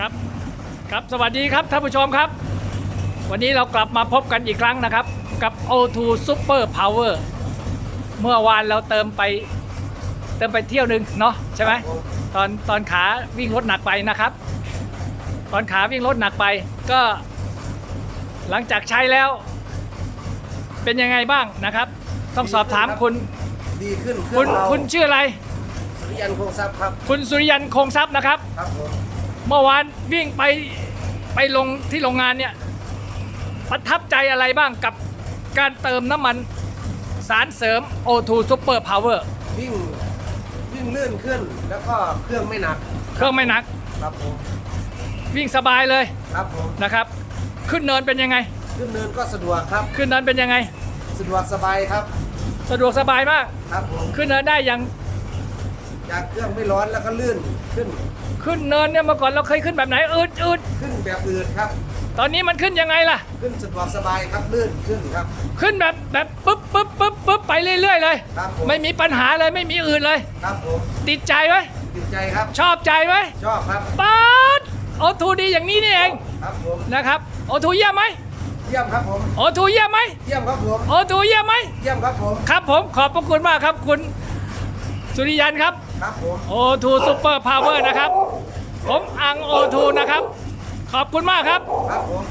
ครับครับสวัสดีครับท่านผู้ชมครับ วันนี้เรากลับมาพบกันอีกครั้งนะครับ กับ O2 Super Power เมื่อวานเราเติมไปเติมไปเที่ยวหนึ่งเนาะใช่ไหมตอนตอนขาวิ่งรถหนักไปนะครับ ตอนขาวิ่งรถหนักไปก็ หลังจากใช้แล้ว เป็นยังไงบ้างนะครับ ต้องสอบถามคุณดีขึ้นเคคุรื่ณองเราคุณชื่ออะไร สุริยันคงทรัพย์ครับ คุณสุริยันคงทรัพย์นะครับ ครับผม เมื่อวานวิ่งไปไปลงที่โรงงานเนี่ยประทับใจอะไรบ้างกับการเติมน้ำมันสารเสริม O2 Super Power วิ่งวิ่งลื่นขึ้นแล้วก็เครื่องไม่หนักเครื่องไม่หนัก ครับผมวิ่งสบายเลยครับผมนะครับ ขึ้นเนินเป็นยังไง ขึ้นเนินก็สะดวกครับ ขึ้นเนินเป็นยังไง สะดวกสบายครับ สะดวกสบายมาก ครับผมขึ้นเนินได้อย่าง จากเครื่องไม่ร้อนแล้วก็ลื่นขึ้น ขึ้นเนินเนี่ยเมื่อก่อนเราเคยขึ้นแบบไหนอืดอืดขึ้นแบบอื่นครับ ตอนนี้มันขึ้นยังไงล่ะ ขึ้นสะดวกสบายครับลื่นขึ้นครับ ขึ้นแบบแบบปุ๊บปุ๊บปุ๊บปุ๊บไปเรื่อยๆเลย ครับผม ไม่มีปัญหาเลยไม่มีอื่นเลย ครับผมติดใจไหมติดใจครับ ชอบใจไหมชอบครับ ป๊าดโอทูดีอย่างนี้นี่เองครับผมนะครับโอทูเยี่ยมไหมเยี่ยมครับผมโอทูเยี่ยมไหมเยี่ยมครับผมโอทูเยี่ยมไหม เยี่ยมครับผม ครับผมขอบพระคุณมากครับคุณ สุริยันครับครับผมโอทูซูเปอร์พาวเวอร์นะครับ ผมอังโอทูนะครับ ขอบคุณมากครับ ครับผม